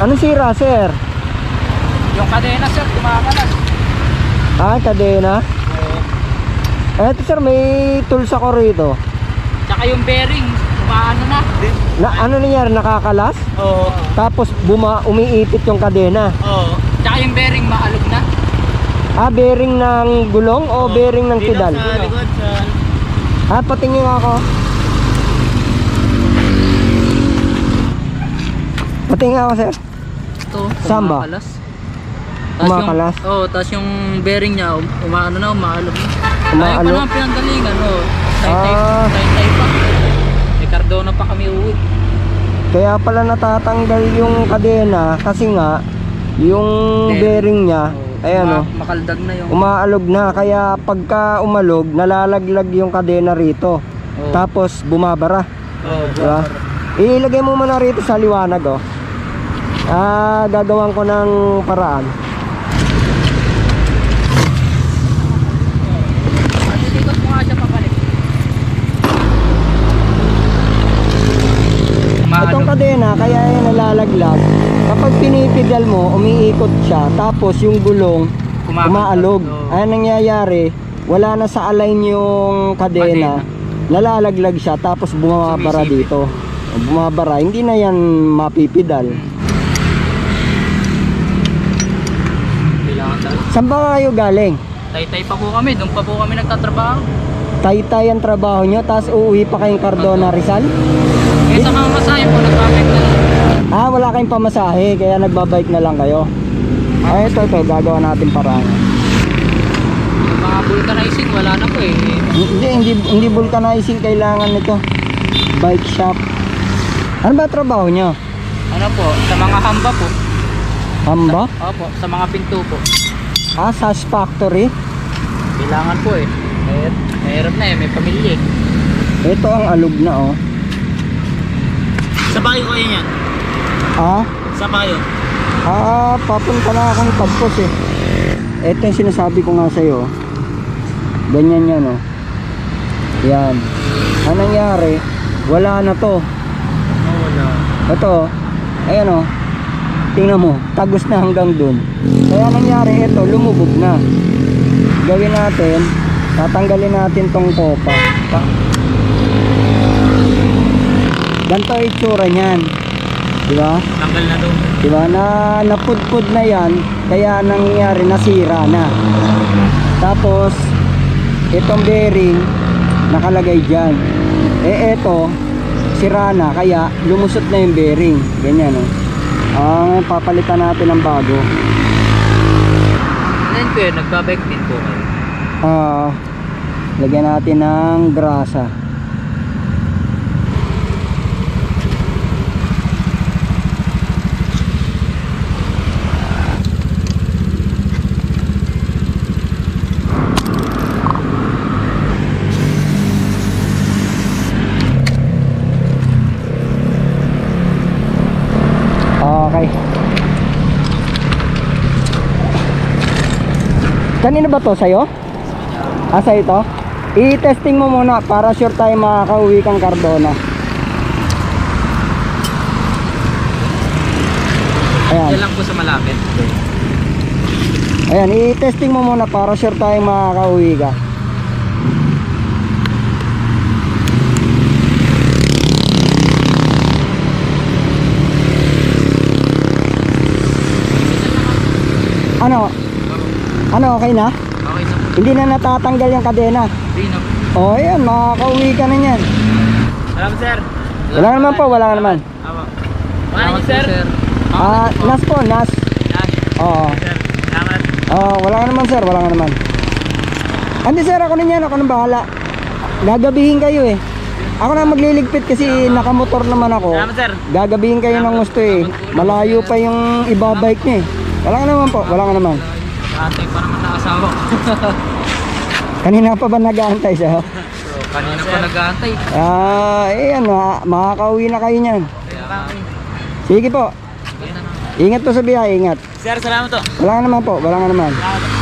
Anong sira, sir? Yung kadena sir, kumakalas. Ah, kadena. Oo. Eto sir, may tools ako rito. Tsaka yung bearing, kumaano na. Na, ano nangyari, nakakalas? Oo. Tapos buma, umiipit yung kadena. Oo. Tsaka yung bearing, maalog na. Ah, bearing ng gulong o bearing ng pedal? Sa likod, sa... Ah, patingin ako. Patingin ako, sir. Ito, Saan ba? kumakalas. Kumakalas? Oo, oh, tapos yung bearing niya, um, umaano na, umaalog. Umaalog? Ayaw pa naman pinanggalingan, oo. Tay-tay, Ah. tay-tay pa. May Cardona pa kami uwi. Kaya pala natatanggal yung kadena kasi nga yung bearing niya, Oo. ayan Ma- oh, Makaldag na yung... umaalog na. Kaya pagka umalog, nalalaglag yung kadena rito. Oo. Tapos bumabara. Oo, Diba? Ilagay mo muna rito sa liwanag oh. Ah, gagawan ko ng paraan. Itong kadena, kaya yan nalalaglag. Kapag pinipidal mo, umiikot siya. Tapos yung gulong, Kumakaldag. umaalog. Oo. Ano nangyayari? Wala na sa align yung kadena. Nalalaglag siya tapos bumabara dito. Bumabara, hindi na yan mapipidal. Kailangan talaga. Saan ba kayo galing? Tay-tay pa po kami, doon pa po kami nagtatrabaho. Taytay ang trabaho nyo, tapos uuwi pa kayong Cardona Rizal? Kaya sa mga masahe po, nagpapek na lang. Ah, wala kayong pamasahe, kaya nagbabike na lang kayo. Ay, ito, ito, gagawa natin paraan. Yung mga vulcanizing, wala na po eh. Hindi, hindi, hindi vulcanizing kailangan nito. Bike shop. Ano ba trabaho nyo? Ano po, sa mga hamba po. Hamba? Opo, sa mga pinto po. Ah, Sash Factory? Kailangan po eh. Eh, mahirap na eh, may pamilya eh. Ito ang alog na oh. Sa bayo ko yan yan? Ah, Sa bayo? ah, papunta na akong tagpos eh. Ito yung sinasabi ko nga sa'yo. Ganyan yan oh. Yan. Ang nangyari, wala na to. Oo, wala. Ito, ayan o. Tingnan mo, tagos na hanggang dun. Kaya nangyari ito, lumubog na. Gawin natin, tatanggalin natin tong kopa. Pa- Ganito itsura niyan. Di ba? Tanggal na doon. Di ba? Na napudpud na yan, kaya nangyari nasira na. Tapos, itong bearing, nakalagay dyan. Eh, eto, sira na, kaya lumusot na yung bearing. Ganyan, no? Ah, papalitan natin ng bago. Po yun, nagbabike din po kayo. Ah, lagyan natin ng grasa. Okay. Kanino ba to? Sa'yo? Ah, sa'yo to? I-testing mo muna para sure tayo makakauwi kang Cardona. Ayan. Yan lang po sa malapit. Ayan, i-testing mo muna para sure tayo makakauwi ka. Ano? Ano, okay na? Okay na po. Hindi na natatanggal yung kadena. Hindi na po. O, ayan, makakauwi ka na yan. Salamat sir. Wala naman po, wala naman. Awa. Salamat sir. sir. Ah, nas po, nas. Oo. Sir, salamat. Oo, wala nga naman sir, wala nga naman. Hindi sir, ako na yan, ako nang bahala. Gagabihin kayo eh. Ako na magliligpit kasi nakamotor naman ako. Salamat sir. Gagabihin kayo ng gusto eh. Malayo pa yung ibabike niya eh. Wala nga naman po, wala nga naman. Ate pa naman na asawa ko. Kanina pa ba nag-aantay siya? so, kanina pa nag-aantay. Ah, eh ano, makakauwi na kayo niyan. Nga. Sige po. Ingat po sa biyahe, ingat. Sir, salamat to. Wala nga naman po, wala nga naman. Salamat.